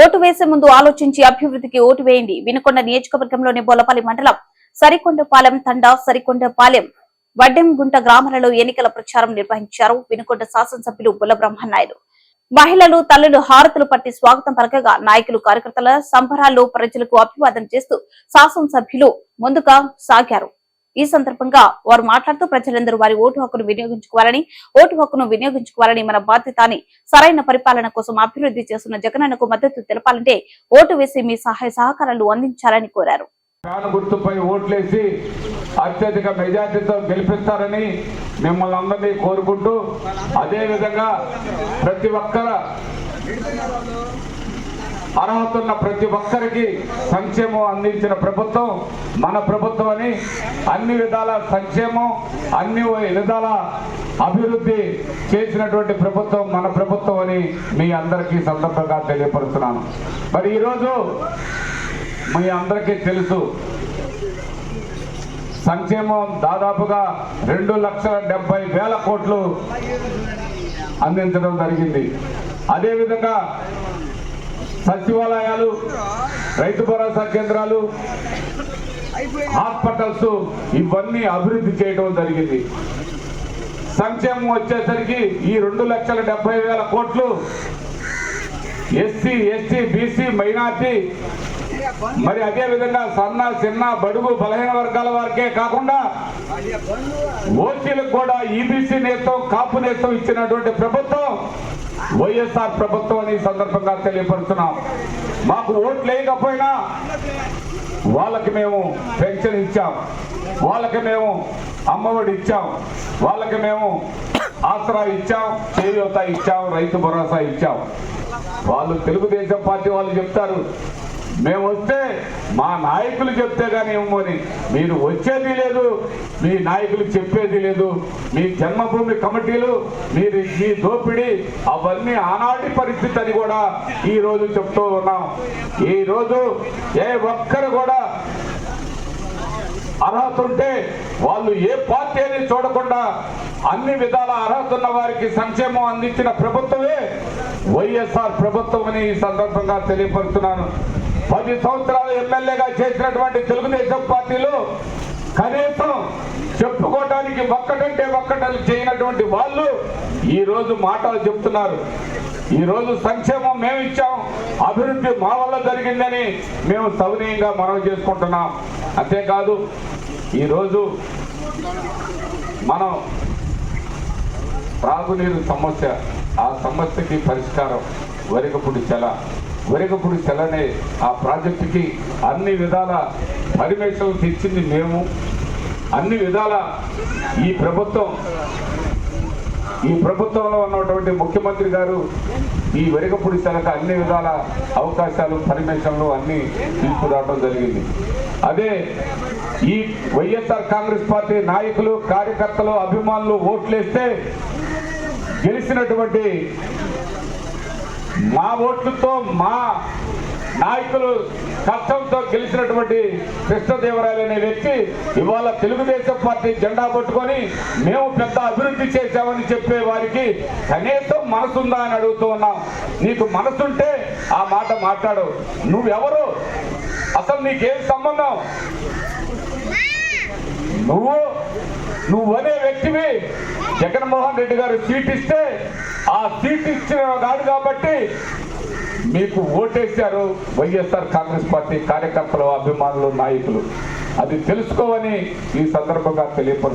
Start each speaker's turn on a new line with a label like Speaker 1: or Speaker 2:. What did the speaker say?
Speaker 1: Vote వేసే ముందు ఆలోచించి అభివృద్ధికి ఓటు వేయండి. వినుకొండ నియోజకవర్గంలోని బోలపల్లి మండలం సరికొండపాలెం తండా సరికొండపాలెం వడ్డెంగుంట గ్రామాలలో ఎన్నికల ప్రచారం నిర్వహించారు. వినుకొండ శాసనసభ్యులు బుల్లబ్రహ్మనాయుడు మహిళలు తల్లులు హారతులు పట్టి స్వాగతం పలకగా నాయకులు కార్యకర్తల సంబరాల్లో ప్రజలకు అభివాదం చేస్తూ శాసనసభ్యులు ముందుగా సాగారు. ఈ సందర్భంగా వారు మాట్లాడుతూ ప్రజలందరూ వారి ఓటు హక్కును వినియోగించుకోవాలని ఓటు హక్కును వినియోగించుకోవాలని మన బాధ్యత అని సరైన పరిపాలన కోసం అభివృద్ధి చేస్తున్న జగనన్నకు మద్దతు తెలపాలంటే ఓటు వేసి మీ సహాయ సహకారాలు అందించాలని కోరారు.
Speaker 2: గుర్తుపై ఓట్లేసి అత్యధిక మెజార్టీతో గెలిపిస్తారని మిమ్మల్ని అందరినీ కోరుకుంటూ అదేవిధంగా ప్రతి ఒక్కర అర్హత ఉన్న ప్రతి ఒక్కరికి సంక్షేమం అందించిన ప్రభుత్వం మన ప్రభుత్వం అని అన్ని విధాల సంక్షేమం అన్ని విధాల అభివృద్ధి చేసినటువంటి ప్రభుత్వం మన ప్రభుత్వం అని మీ అందరికీ సందర్భంగా తెలియపరుస్తున్నాను. మరి ఈరోజు మీ అందరికీ తెలుసు సంక్షేమం దాదాపుగా రెండు లక్షల డెబ్బై వేల కోట్లు అందించడం జరిగింది. అదేవిధంగా సచివాలయాలు రైతు భరోసా కేంద్రాలు హాస్పిటల్స్ ఇవన్నీ అభివృద్ధి చేయడం జరిగింది. సంక్షేమం వచ్చేసరికి ఈ రెండు లక్షల డెబ్బై వేల కోట్లు ఎస్సీ ఎస్టీ బీసీ మైనార్టీ మరి అదే విధంగా సన్న చిన్న బడుగు బలహీన వర్గాల వారికే కాకుండా ఓసీలకు కూడా ఈబీసీ నేతం కాపు నేతం ఇచ్చినటువంటి ప్రభుత్వం వైఎస్ఆర్ ప్రభుత్వం ఈ సందర్భంగా తెలియపరుస్తున్నాం. మాకు ఓట్లు లేకపోయినా వాళ్ళకి మేము పెన్షన్ ఇచ్చాం. వాళ్ళకి మేము అమ్మఒడి ఇచ్చాం. వాళ్ళకి మేము ఆసరా ఇచ్చాం చేయూత ఇచ్చాం రైతు భరోసా ఇచ్చాం. వాళ్ళు తెలుగుదేశం పార్టీ వాళ్ళు చెప్తారు మేము వస్తే మా నాయకులు చెప్తే కానీ ఇవ్వమని మీరు వచ్చేది లేదు మీ నాయకులు చెప్పేది లేదు. మీ జన్మభూమి కమిటీలు మీరు మీ దోపిడీ అవన్నీ ఆనాటి పరిస్థితి అని కూడా ఈ రోజు చెప్తూ ఉన్నాం. ఈరోజు ఏ ఒక్కరు కూడా అర్హత ఉంటే వాళ్ళు ఏ పార్టీ అని చూడకుండా అన్ని విధాల అర్హత ఉన్న వారికి సంక్షేమం అందించిన ప్రభుత్వమే వైఎస్ఆర్ ప్రభుత్వం అని ఈ సందర్భంగా తెలియపరుస్తున్నాను. పది సంవత్సరాలు ఎమ్మెల్యేగా చేసినటువంటి తెలుగుదేశం పార్టీలో కనీసం చెప్పుకోవడానికి ఒక్కటంటే ఒక్కటలు చేయనటువంటి వాళ్ళు ఈ రోజు మాటలు చెప్తున్నారు. ఈ రోజు సంక్షేమం మేము ఇచ్చాం అభివృద్ధి మా వల్ల జరిగిందని మేము సౌనీయంగా మనం చేసుకుంటున్నాం. అంతేకాదు ఈరోజు మనం త్రాగునీరు సమస్య ఆ సమస్యకి పరిష్కారం వరికపుడి చెల వరికపుడి తెల్లనే ఆ ప్రాజెక్టుకి అన్ని విధాల పర్మిషన్లు తెచ్చింది మేము. అన్ని విధాల ఈ ప్రభుత్వం ఈ ప్రభుత్వంలో ఉన్నటువంటి ముఖ్యమంత్రి గారు ఈ వెరగపూడి శాలకు అన్ని విధాల అవకాశాలు పర్మిషన్లు అన్నీ తీసుకురావడం జరిగింది. అదే ఈ వైఎస్ఆర్ కాంగ్రెస్ పార్టీ నాయకులు కార్యకర్తలు అభిమానులు ఓట్లేస్తే గెలిచినటువంటి మా ఓట్లతో మా నాయకులు కష్టంతో గెలిచినటువంటి కృష్ణదేవరాయలు అనే వ్యక్తి ఇవాళ తెలుగుదేశం పార్టీ జెండా పట్టుకొని మేము పెద్ద అభివృద్ధి చేశామని చెప్పే వారికి కనీసం మనసుందా అని అడుగుతూ ఉన్నాం. నీకు మనసుంటే ఆ మాట మాట్లాడు. నువ్వెవరు? అసలు నీకేం సంబంధం? నువ్వు నువ్వు అనే వ్యక్తివి. జగన్మోహన్ రెడ్డి గారు సీట్ ఇస్తే ఆ సీట్ ఇచ్చిన కాదు కాబట్టి మీకు ఓటేశారు వైఎస్ఆర్ కాంగ్రెస్ పార్టీ కార్యకర్తలు అభిమానులు నాయకులు. అది తెలుసుకోవని ఈ సందర్భంగా తెలియపరుస్తారు